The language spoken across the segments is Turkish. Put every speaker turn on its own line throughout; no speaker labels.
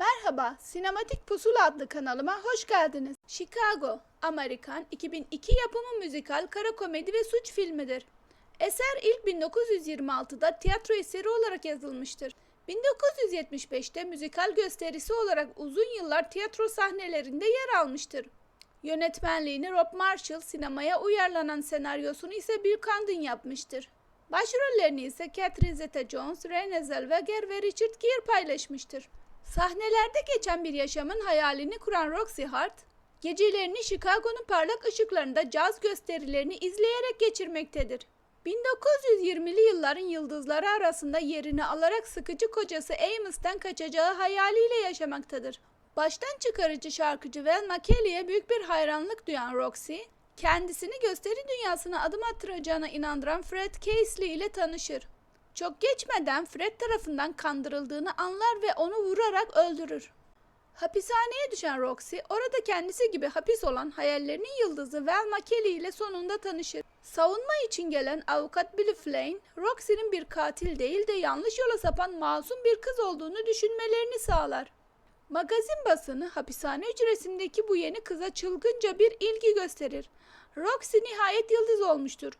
Merhaba, Sinematik Pusula adlı kanalıma hoş geldiniz. Chicago, Amerikan 2002 yapımı müzikal kara komedi ve suç filmidir. Eser ilk 1926'da tiyatro eseri olarak yazılmıştır. 1975'te müzikal gösterisi olarak uzun yıllar tiyatro sahnelerinde yer almıştır. Yönetmenliğini Rob Marshall, sinemaya uyarlanan senaryosunu ise Bill Condon yapmıştır. Başrollerini ise Catherine Zeta-Jones, Renée Zellweger ve Richard Gere paylaşmıştır. Sahnelerde geçen bir yaşamın hayalini kuran Roxy Hart, gecelerini Chicago'nun parlak ışıklarında caz gösterilerini izleyerek geçirmektedir. 1920'li yılların yıldızları arasında yerini alarak sıkıcı kocası Amos'tan kaçacağı hayaliyle yaşamaktadır. Baştan çıkarıcı şarkıcı Velma Kelly'e büyük bir hayranlık duyan Roxy, kendisini gösteri dünyasına adım attıracağına inandıran Fred Casely ile tanışır. Çok geçmeden Fred tarafından kandırıldığını anlar ve onu vurarak öldürür. Hapishaneye düşen Roxy, orada kendisi gibi hapis olan hayallerinin yıldızı Velma Kelly ile sonunda tanışır. Savunma için gelen avukat Billy Flynn, Roxy'nin bir katil değil de yanlış yola sapan masum bir kız olduğunu düşünmelerini sağlar. Magazin basını hapishane hücresindeki bu yeni kıza çılgınca bir ilgi gösterir. Roxy nihayet yıldız olmuştur.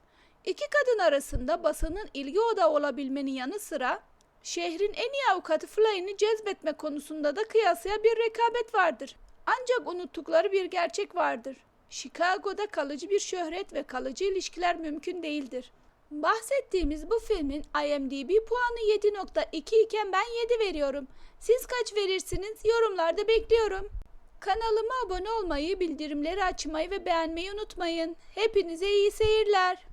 İki kadın arasında basının ilgi odağı olabilmenin yanı sıra şehrin en iyi avukatı Flynn'i cezbetme konusunda da kıyasıya bir rekabet vardır. Ancak unuttukları bir gerçek vardır. Chicago'da kalıcı bir şöhret ve kalıcı ilişkiler mümkün değildir. Bahsettiğimiz bu filmin IMDb puanı 7.2 iken ben 7 veriyorum. Siz kaç verirsiniz? Yorumlarda bekliyorum. Kanalıma abone olmayı, bildirimleri açmayı ve beğenmeyi unutmayın. Hepinize iyi seyirler.